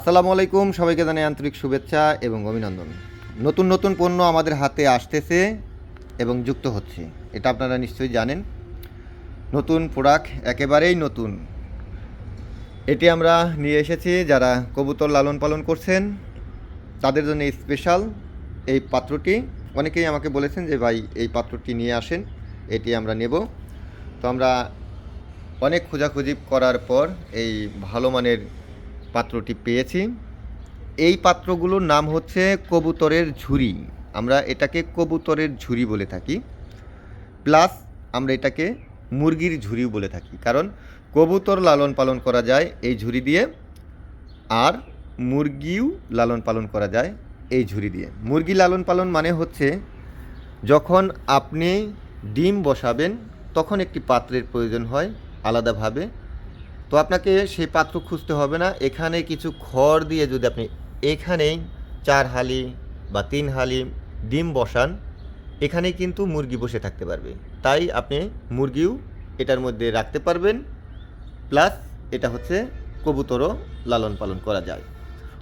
আসসালামু আলাইকুম, সবাইকে জানাই আন্তরিক শুভেচ্ছা এবং অভিনন্দন। নতুন নতুন পণ্য আমাদের হাতে আসতেছে এবং যুক্ত হচ্ছে, এটা আপনারা নিশ্চয়ই জানেন। নতুন প্রোডাক্ট একেবারেই নতুন। এটি আমরা নিয়ে এসেছি যারা কবুতর লালন পালন করছেন, তাদের জন্য স্পেশাল এই পাত্রটি। অনেকেই আমাকে বলেছেন যে, ভাই, এই পাত্রটি নিয়ে আসেন, এটি আমরা নেব। তো আমরা অনেক খোঁজাখুঁজি করার পর এই ভালো মানের পাত্রটি পেয়েছি। এই পাত্রগুলোর নাম হচ্ছে কবুতরের ঝুড়ি। আমরা এটাকে কবুতরের ঝুড়ি বলে থাকি। প্লাস আমরা এটাকে মুরগির ঝুড়িও বলে থাকি। কারণ কবুতর লালন পালন করা যায় এই ঝুড়ি দিয়ে আর মুরগিও লালন পালন করা যায় এই ঝুড়ি দিয়ে। মুরগি লালন পালন মানে হচ্ছে যখন আপনি ডিম বসাবেন, তখন একটি পাত্রের প্রয়োজন হয় আলাদাভাবে তো আপনাকে সেই পাত্র খুঁজতে হবে না। এখানে কিছু খড় দিয়ে যদি আপনি এখানেই চার হালি বা তিন হালি ডিম বসান, এখানে কিন্তু মুরগি বসে থাকতে পারবে। তাই আপনি মুরগিও এটার মধ্যে রাখতে পারবেন। প্লাস এটা হচ্ছে কবুতরও লালন পালন করা যায়।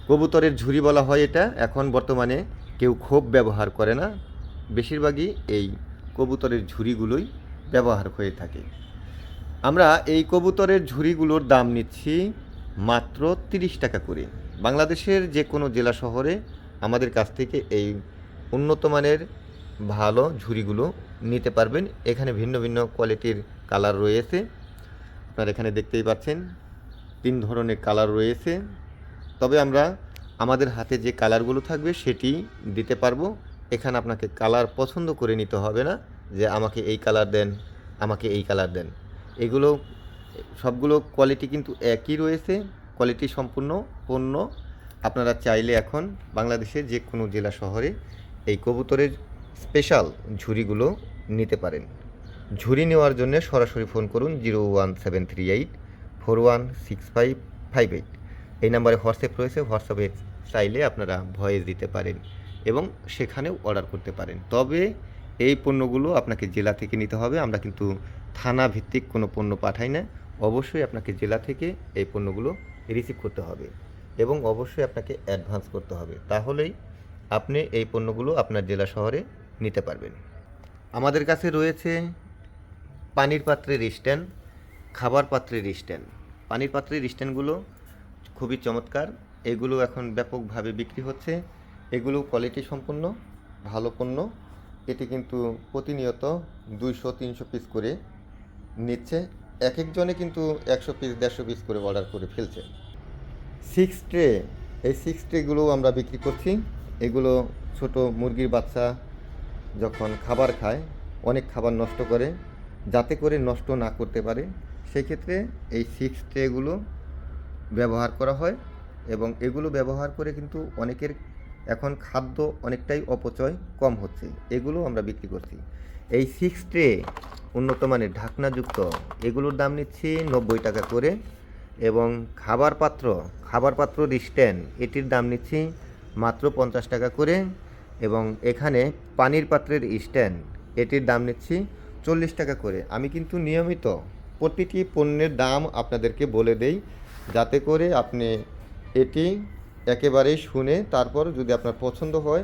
কবুতরের ঝুড়ি বলা হয় এটা। এখন বর্তমানে কেউ ক্ষোভ ব্যবহার করে না। বেশিরভাগই এই কবুতরের ঝুড়িগুলোই ব্যবহার হয়ে থাকে। আমরা এই কবুতরের ঝুড়িগুলোর দাম নিচ্ছি মাত্র তিরিশ টাকা করে। বাংলাদেশের যে কোনো জেলা শহরে আমাদের কাছ থেকে এই উন্নত মানের ভালো ঝুড়িগুলো নিতে পারবেন। এখানে ভিন্ন ভিন্ন কোয়ালিটির কালার রয়েছে। আপনারা এখানে দেখতেই পাচ্ছেন, তিন ধরনের কালার রয়েছে। তবে আমরা আমাদের হাতে যে কালারগুলো থাকবে সেটি দিতে পারব। এখানে আপনাকে কালার পছন্দ করে নিতে হবে না যে আমাকে এই কালার দেন, আমাকে এই কালার দেন। এগুলো, সবগুলো কোয়ালিটি কিন্তু একই রয়েছে কোয়ালিটি সম্পূর্ণ পণ্য। আপনারা চাইলে এখন বাংলাদেশের যে কোনো জেলা শহরে এই কবুতরের স্পেশাল ঝুড়িগুলো নিতে পারেন। ঝুড়ি নেওয়ার জন্য সরাসরি ফোন করুন zero one seven three eight four one six five five eight এই নাম্বারে হোয়াটসঅ্যাপ রয়েছে, হোয়াটসঅ্যাপে চাইলে আপনারা ভয়েস দিতে পারেন এবং সেখানেও অর্ডার করতে পারেন। তবে এই পণ্যগুলো আপনাকে জেলা থেকে নিতে হবে, আমরা কিন্তু থানা ভিত্তিক কোনো পণ্য পাঠাই না, অবশ্যই আপনাকে জেলা থেকে এই পণ্যগুলো রিসিভ করতে হবে এবং অবশ্যই আপনাকে অ্যাডভান্স করতে হবে। তাহলেই আপনি এই পণ্যগুলো আপনার জেলা শহরে নিতে পারবেন। আমাদের কাছে রয়েছে পানির পাত্রের স্ট্যান্ড, খাবার পাত্রের স্ট্যান্ড। পানির পাত্রের স্ট্যান্ডগুলো খুবই চমৎকার। এগুলো এখন ব্যাপকভাবে বিক্রি হচ্ছে। এগুলো কোয়ালিটি সম্পন্ন, ভালো পণ্য। এটি কিন্তু প্রতিনিয়ত দুইশো, তিনশো পিস করে নিচ্ছে এক একজনে কিন্তু একশো পিস দেড়শো পিস করে অর্ডার করে ফেলছে। সিক্স ট্রে এই সিক্স ট্রেগুলো আমরা বিক্রি করছি। এগুলো ছোট মুরগির বাচ্চা যখন খাবার খায়, অনেক খাবার নষ্ট করে, যাতে করে নষ্ট না করতে পারে, সেক্ষেত্রে এই সিক্স ট্রেগুলো ব্যবহার করা হয় এবং এগুলো ব্যবহার করে কিন্তু অনেকের এখন খাদ্য অনেকটাই অপচয় কম হচ্ছে এগুলো আমরা বিক্রি করছি। এই সিক্স ট্রে উন্নত মানের ঢাকনাযুক্ত, এগুলোর দাম নিচ্ছি নব্বই টাকা করে এবং খাবার পাত্র খাবার পাত্র স্ট্যান্ড এটির দাম নিচ্ছি মাত্র পঞ্চাশ টাকা করে এবং এখানে পানির পাত্রের স্ট্যান্ড এটির দাম নিচ্ছি চল্লিশ টাকা করে। আমি কিন্তু নিয়মিত প্রতিটি পণ্যের দাম আপনাদেরকে বলে দেই, যাতে করে আপনি এটি একেবারেই শুনে তারপর যদি আপনার পছন্দ হয়,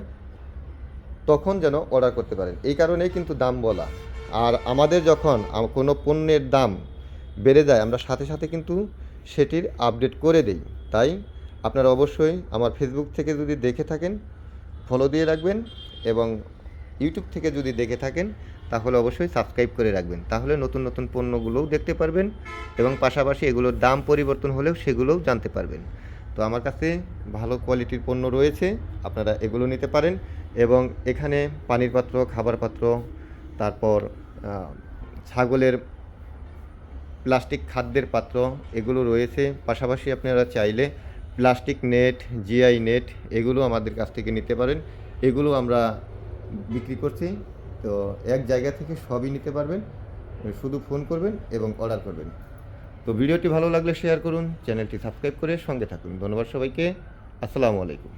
তখন যেন অর্ডার করতে পারেন। এই কারণেই কিন্তু দাম বলা। আর আমাদের যখন কোনো পণ্যের দাম বেড়ে যায়, আমরা সাথে সাথে কিন্তু সেটির আপডেট করে দেই। তাই আপনারা অবশ্যই আমার ফেসবুক থেকে যদি দেখে থাকেন ফলো দিয়ে রাখবেন এবং ইউটিউব থেকে যদি দেখে থাকেন, তাহলে অবশ্যই সাবস্ক্রাইব করে রাখবেন। তাহলে নতুন নতুন পণ্যগুলোও দেখতে পারবেন এবং পাশাপাশি এগুলোর দাম পরিবর্তন হলেও সেগুলোও জানতে পারবেন। তো আমার কাছে ভালো কোয়ালিটির পণ্য রয়েছে, আপনারা এগুলো নিতে পারেন এবং এখানে পানির পাত্র, খাবার পাত্র, তারপর ছাগলের প্লাস্টিক খাদ্যের পাত্র এগুলো রয়েছে। পাশাপাশি আপনারা চাইলে প্লাস্টিক নেট, জিআই নেট এগুলো আমাদের কাছ থেকে নিতে পারেন। এগুলো আমরা বিক্রি করছি। তো এক জায়গা থেকে সবই নিতে পারবেন। শুধু ফোন করবেন এবং অর্ডার করবেন। তো ভিডিওটি ভালো লাগলে শেয়ার করুন, চ্যানেলটি সাবস্ক্রাইব করে সঙ্গে থাকুন। ধন্যবাদ সবাইকে। আসসালামু আলাইকুম।